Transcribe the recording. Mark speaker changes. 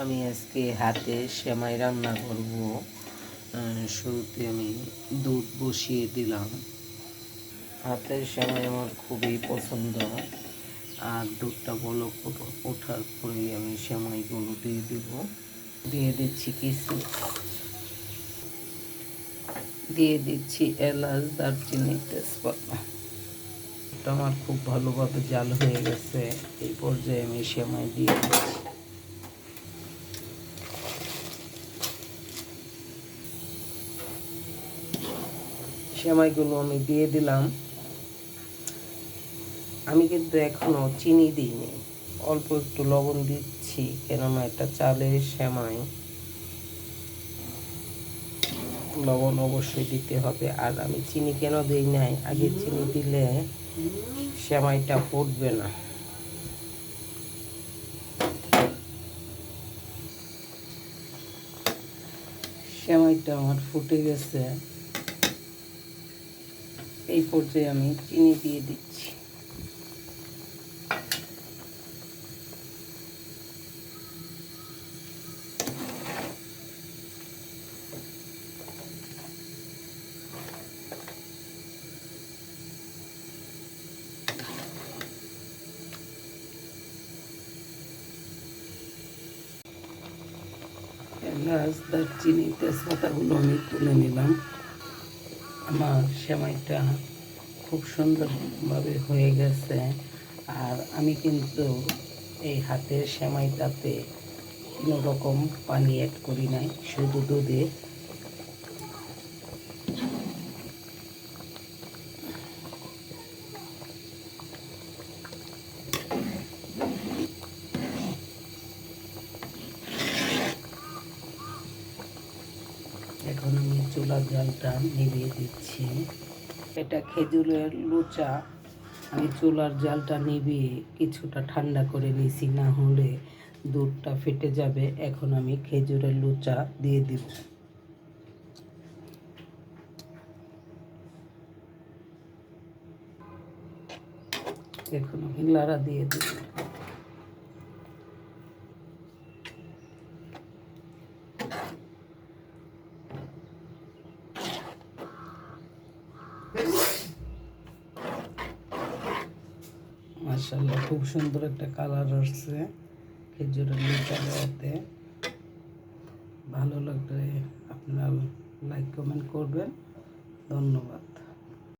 Speaker 1: আমি আজকে হাতে সেমাই রান্না করব। শুরুতে আমি দুধ বসিয়ে দিলাম। হাতের সেমাই আমার খুবই পছন্দ। আর দুধটা বলো ওঠার পরেই আমি সেমাইগুলো দিয়ে দিব। দিয়ে দিচ্ছি কিছু, দিয়ে দিচ্ছি এলাচ, দারচিনি, তেজপাতা। আমার খুব ভালোভাবে জাল হয়ে গেছে। এই পর্যায়ে আমি সেমাই দিয়ে দিচ্ছি। সেমাইগুলো আমি দিয়ে দিলাম। আমি কিন্তু এখনও চিনি দিইনি। অল্প একটু লবণ দিচ্ছি, কেননা এটা চালের সেমাই। লবণ অবশ্যই দিতে হবে। আর আমি চিনি কেন দিই নাই? আগে চিনি দিলে সেমাইটা ফুটবে না। সেমাইটা আমার ফুটে গেছে। এই পর্যায়ে আমি চিনি দিয়ে দিচ্ছি। এলাচ দারচিনি তেজপাতাগুলো আমি তুলে নিলাম। আমার সেমাইটা খুব সুন্দরভাবে হয়ে গেছে। আর আমি কিন্তু এই হাতের সেমাইটাতে কোনো রকম পানি অ্যাড করি নাই, শুধু দুধে। এখন আমি চুলার জালটা নিভিয়ে দিচ্ছি। এটা খেজুরের লুচা। আমি চুলার জালটা নিভিয়ে কিছুটা ঠান্ডা করে নিছি, না হলে দুধটা ফেটে যাবে। এখন আমি খেজুরের লুচা দিয়ে দিব। এখন লাড়া দিয়ে দিব মার্শাল্লাহ খুব সুন্দর একটা কালার আসছে খেজুরের দেওয়াতে। ভালো লাগলে আপনারা লাইক কমেন্ট করবেন। ধন্যবাদ।